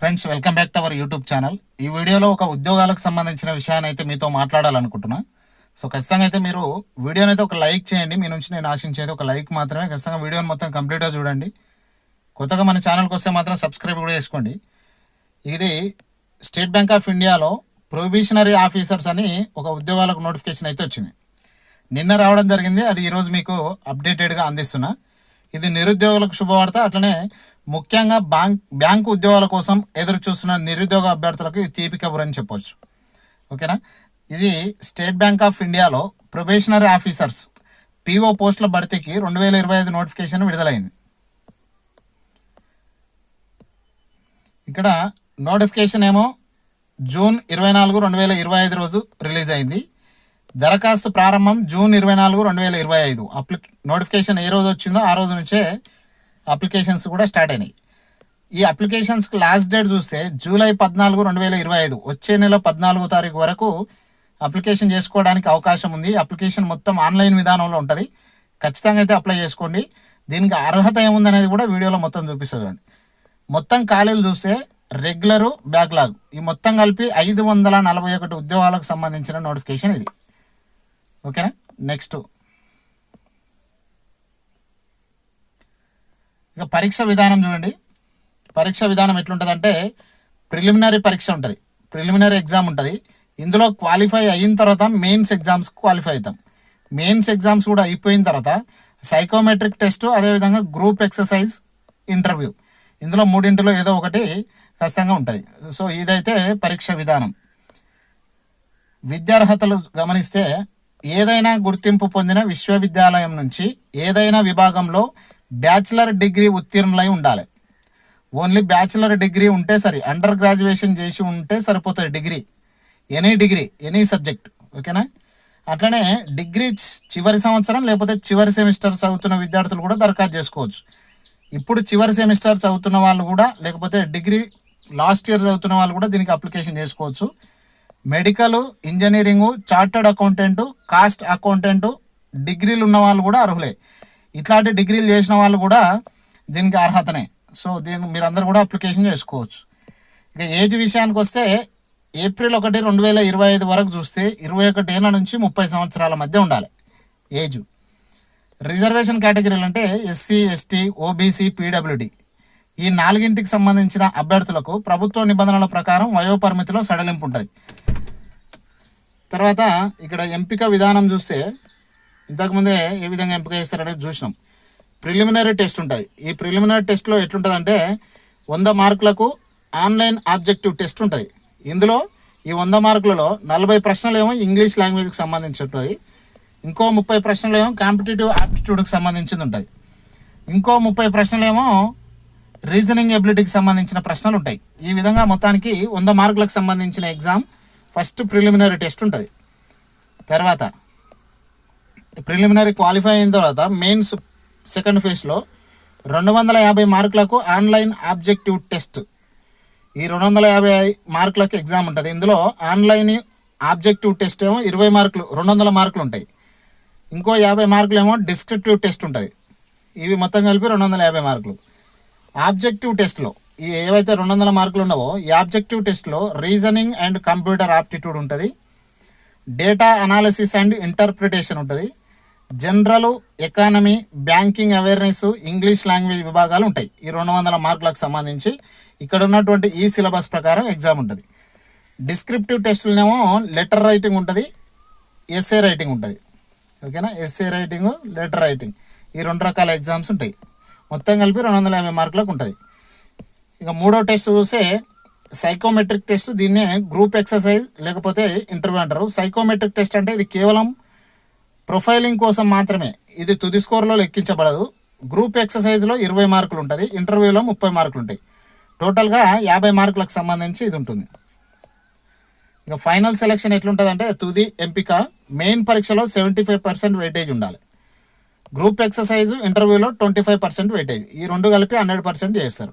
Friends welcome back to our YouTube channel ఈ వీడియోలో ఒక ఉద్యోగాలకు సంబంధించిన విషయాన్ని అయితే మీతో మాట్లాడాలనుకుంటున్నా. సో ఖచ్చితంగా అయితే మీరు వీడియోని అయితే ఒక లైక్ చేయండి. మీ నుంచి నేను ఆశించేది ఒక లైక్ మాత్రమే. ఖచ్చితంగా వీడియోని మొత్తం కంప్లీట్గా చూడండి. కొత్తగా మన ఛానల్కి వస్తే మాత్రం సబ్స్క్రైబ్ కూడా చేసుకోండి. ఇది స్టేట్ బ్యాంక్ ఆఫ్ ఇండియాలో ప్రొబిషనరీ ఆఫీసర్స్ అని ఒక ఉద్యోగాలకు నోటిఫికేషన్ అయితే వచ్చింది. నిన్న రావడం జరిగింది. అది ఈరోజు మీకు అప్డేటెడ్గా అందిస్తున్నా. ఇది నిరుద్యోగులకు శుభవార్త. అట్లనే ముఖ్యంగా బ్యాంక్ బ్యాంకు ఉద్యోగాల కోసం ఎదురు చూస్తున్న నిరుద్యోగ అభ్యర్థులకు ఇది తీపి కబురని చెప్పొచ్చు. ఓకేనా? ఇది స్టేట్ బ్యాంక్ ఆఫ్ ఇండియాలో ప్రొబేషనరీ ఆఫీసర్స్ పీఓ పోస్టుల భర్తీకి రెండు వేల ఇరవై ఐదు నోటిఫికేషన్ విడుదలైంది. ఇక్కడ నోటిఫికేషన్ ఏమో జూన్ ఇరవై నాలుగు రెండు వేల ఇరవై ఐదు రోజు రిలీజ్ అయింది. దరఖాస్తు ప్రారంభం జూన్ ఇరవై నాలుగు రెండు వేల ఇరవై ఐదు. అప్లి నోటిఫికేషన్ ఏ రోజు వచ్చిందో ఆ రోజు నుంచే అప్లికేషన్స్ కూడా స్టార్ట్ అయినాయి. ఈ అప్లికేషన్స్కి లాస్ట్ డేట్ చూస్తే జూలై పద్నాలుగు రెండు వేల ఇరవై ఐదు. వచ్చే నెల పద్నాలుగో తారీఖు వరకు అప్లికేషన్ చేసుకోవడానికి అవకాశం ఉంది. అప్లికేషన్ మొత్తం ఆన్లైన్ విధానంలో ఉంటుంది. ఖచ్చితంగా అయితే అప్లై చేసుకోండి. దీనికి అర్హత ఏముందనేది కూడా వీడియోలో మొత్తం చూపిస్తుంది మొత్తం ఖాళీలు చూస్తే రెగ్యులరు బ్యాక్లాగ్. ఈ మొత్తం కలిపి ఐదు వందల నలభై ఒకటి ఉద్యోగాలకు సంబంధించిన నోటిఫికేషన్ ఇది. ఓకేనా? నెక్స్ట్ ఇక పరీక్ష విధానం చూడండి. పరీక్ష విధానం ఎట్లుంటుందంటే ప్రిలిమినరీ పరీక్ష ఉంటుంది. ప్రిలిమినరీ ఎగ్జామ్ ఉంటుంది. ఇందులో క్వాలిఫై అయిన తర్వాత మెయిన్స్ ఎగ్జామ్స్ క్వాలిఫై అవుతాం. మెయిన్స్ ఎగ్జామ్స్ కూడా అయిపోయిన తర్వాత సైకోమెట్రిక్ టెస్ట్ అదేవిధంగా గ్రూప్ ఎక్సర్సైజ్ ఇంటర్వ్యూ ఇందులో మూడింటిలో ఏదో ఒకటి ఖచ్చితంగా ఉంటుంది. సో ఇదైతే పరీక్ష విధానం. విద్యార్హతలు గమనిస్తే ఏదైనా గుర్తింపు పొందిన విశ్వవిద్యాలయం నుంచి ఏదైనా విభాగంలో బ్యాచిలర్ డిగ్రీ ఉత్తీర్ణులై ఉండాలి. ఓన్లీ బ్యాచిలర్ డిగ్రీ ఉంటే సరి అండర్ గ్రాడ్యుయేషన్ చేసి ఉంటే సరిపోతుంది degree. Any degree any subject ఓకేనా? అట్లనే డిగ్రీ చివరి సంవత్సరం లేకపోతే చివరి సెమిస్టర్ చదువుతున్న విద్యార్థులు కూడా దరఖాస్తు చేసుకోవచ్చు. ఇప్పుడు చివరి సెమిస్టర్ చదువుతున్న వాళ్ళు కూడా లేకపోతే డిగ్రీ లాస్ట్ ఇయర్ చదువుతున్న వాళ్ళు కూడా దీనికి అప్లికేషన్ చేసుకోవచ్చు. Medical engineering chartered accountant cost accountant డిగ్రీలు ఉన్న వాళ్ళు కూడా అర్హులే. ఇట్లాంటి డిగ్రీలు చేసిన వాళ్ళు కూడా దీనికి అర్హతనే. సో దీన్ని మీరందరూ కూడా అప్లికేషన్ చేసుకోవచ్చు. ఇక ఏజ్ విషయానికి వస్తే ఏప్రిల్ ఒకటి రెండు వేల ఇరవై ఐదు వరకు చూస్తే ఇరవై ఒకటి ఏళ్ళ నుంచి ముప్పై సంవత్సరాల మధ్య ఉండాలి ఏజ్. రిజర్వేషన్ కేటగిరీలు అంటే ఎస్సీ ఎస్టీ ఓబీసీ పీడబ్ల్యూడి. ఈ నాలుగింటికి సంబంధించిన అభ్యర్థులకు ప్రభుత్వ నిబంధనల ప్రకారం వయోపరిమితిలో సడలింపు ఉంటుంది. తర్వాత ఇక్కడ ఎంపిక విధానం చూస్తే ఇంతకుముందే ఏ విధంగా ఎంపిక చేస్తారనేది చూసినాం. ప్రిలిమినరీ టెస్ట్ ఉంటుంది ఈ ప్రిలిమినరీ టెస్ట్లో ఎట్లుంటుందంటే వంద మార్కులకు ఆన్లైన్ ఆబ్జెక్టివ్ టెస్ట్ ఉంటుంది ఇందులో ఈ వంద మార్కులలో నలభై ప్రశ్నలు ఏమో ఇంగ్లీష్ లాంగ్వేజ్కి సంబంధించి ఉంటుంది ఇంకో ముప్పై ప్రశ్నలు ఏమో కాంపిటేటివ్ ఆప్టిట్యూడ్కి సంబంధించింది ఉంటుంది ఇంకో ముప్పై ప్రశ్నలు ఏమో రీజనింగ్ ఎబిలిటీకి సంబంధించిన ప్రశ్నలు ఉంటాయి ఈ విధంగా మొత్తానికి వంద మార్కులకు సంబంధించిన ఎగ్జామ్ ఫస్ట్ ప్రిలిమినరీ టెస్ట్ ఉంటుంది. తర్వాత ప్రిలిమినరీ క్వాలిఫై అయిన తర్వాత మెయిన్స్ సెకండ్ ఫేజ్లో రెండు వందల యాభై మార్కులకు ఆన్లైన్ ఆబ్జెక్టివ్ టెస్ట్. ఈ రెండు వందల యాభై మార్కులకు ఎగ్జామ్ ఉంటుంది. ఇందులో ఆన్లైన్ ఆబ్జెక్టివ్ టెస్ట్ ఏమో ఇరవై మార్కులు రెండు వందల మార్కులు ఉంటాయి. ఇంకో యాభై మార్కులు ఏమో డిస్క్రిప్టివ్ టెస్ట్ ఉంటుంది. ఇవి మొత్తం కలిపి రెండు వందల యాభై మార్కులు. ఆబ్జెక్టివ్ టెస్ట్లో ఏవైతే రెండు వందల మార్కులు ఉన్నావో ఈ ఆబ్జెక్టివ్ టెస్ట్లో రీజనింగ్ అండ్ కంప్యూటర్ ఆప్టిట్యూడ్ ఉంటుంది. డేటా అనాలిసిస్ అండ్ ఇంటర్ప్రిటేషన్ ఉంటుంది. General economy banking awareness English language విభాగాలు ఉంటాయి. ఈ రెండు వందల మార్కులకు సంబంధించి ఇక్కడ ఉన్నటువంటి ఈ సిలబస్ ప్రకారం ఎగ్జామ్ ఉంటుంది. డిస్క్రిప్టివ్ టెస్టులనేమో లెటర్ రైటింగ్ ఉంటుంది ఎస్ఏ రైటింగ్ ఉంటుంది. ఓకేనా? Essay writing letter writing. ఈ రెండు రకాల ఎగ్జామ్స్ ఉంటాయి. మొత్తం కలిపి రెండు వందల యాభై మార్కులకు ఉంటుంది. ఇక మూడో టెస్ట్ చూస్తే సైకోమెట్రిక్ టెస్ట్ దీన్నే గ్రూప్ ఎక్సర్సైజ్ లేకపోతే ఇంటర్వ్యూ అంటారు. సైకోమెట్రిక్ టెస్ట్ అంటే ఇది కేవలం ప్రొఫైలింగ్ కోసం మాత్రమే. ఇది తుది స్కోర్లో లెక్కించబడదు. గ్రూప్ ఎక్సర్సైజ్లో ఇరవై మార్కులు ఉంటుంది. ఇంటర్వ్యూలో ముప్పై మార్కులు ఉంటాయి. టోటల్గా యాభై మార్కులకు సంబంధించి ఇది ఉంటుంది. ఇక ఫైనల్ సెలెక్షన్ ఎట్లుంటుందంటే తుది ఎంపిక మెయిన్ పరీక్షలో సెవెంటీ ఫైవ్ పర్సెంట్ వెయిటేజ్ ఉండాలి. గ్రూప్ ఎక్సర్సైజ్ ఇంటర్వ్యూలో ట్వంటీ ఫైవ్ పర్సెంట్ వెయిటేజ్ ఈ రెండు కలిపి హండ్రెడ్ పర్సెంట్ చేస్తారు.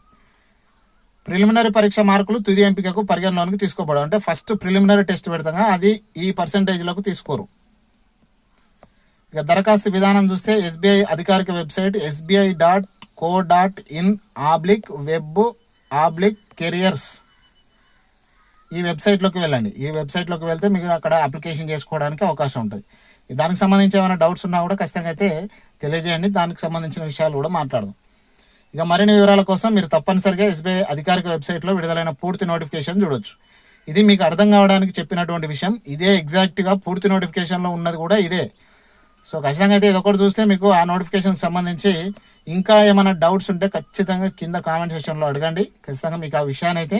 ప్రిలిమినరీ పరీక్ష మార్కులు తుది ఎంపికకు పరిగణలోనికి తీసుకోబడవు. అంటే ఫస్ట్ ప్రిలిమినరీ టెస్ట్ పెడతాగా అది ఈ పర్సెంటేజ్లోకి తీసుకోరు. ఇక దరఖాస్తు విధానం చూస్తే ఎస్బీఐ అధికారిక website SBI dot co dot in oblique web oblique careers. ఈ వెబ్సైట్లోకి వెళ్ళండి. ఈ వెబ్సైట్లోకి వెళ్తే మీరు అక్కడ అప్లికేషన్ చేసుకోవడానికి అవకాశం ఉంటుంది. దానికి సంబంధించి ఏమైనా డౌట్స్ ఉన్నా కూడా ఖచ్చితంగా అయితే తెలియజేయండి. దానికి సంబంధించిన విషయాలు కూడా మాట్లాడదాం. ఇక మరిన్ని వివరాల కోసం మీరు తప్పనిసరిగా ఎస్బీఐ అధికారిక వెబ్సైట్లో విడుదలైన పూర్తి నోటిఫికేషన్ చూడొచ్చు. ఇది మీకు అర్థం కావడానికి చెప్పినటువంటి విషయం. ఇదే ఎగ్జాక్ట్గా పూర్తి నోటిఫికేషన్లో ఉన్నది కూడా ఇదే. సో ఖచ్చితంగా అయితే ఇది ఒకటి చూస్తే మీకు ఆ నోటిఫికేషన్కి సంబంధించి ఇంకా ఏమైనా డౌట్స్ ఉంటే ఖచ్చితంగా కింద కామెంట్ సెక్షన్లో అడగండి. ఖచ్చితంగా మీకు ఆ విషయాన్ని అయితే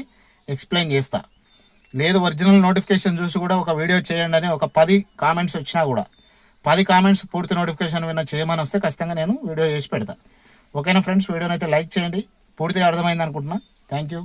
ఎక్స్ప్లెయిన్ చేస్తా. లేదు ఒరిజినల్ నోటిఫికేషన్ చూసి కూడా ఒక వీడియో చేయండి అని ఒక పది కామెంట్స్ వచ్చినా కూడా. పది కామెంట్స్ పూర్తి నోటిఫికేషన్ విన్న చేయమని వస్తే ఖచ్చితంగా నేను వీడియో చేసి పెడతా. ఓకేనా ఫ్రెండ్స్? వీడియోని అయితే లైక్ చేయండి. పూర్తిగా అర్థమైంది అనుకుంటున్నా. Thank you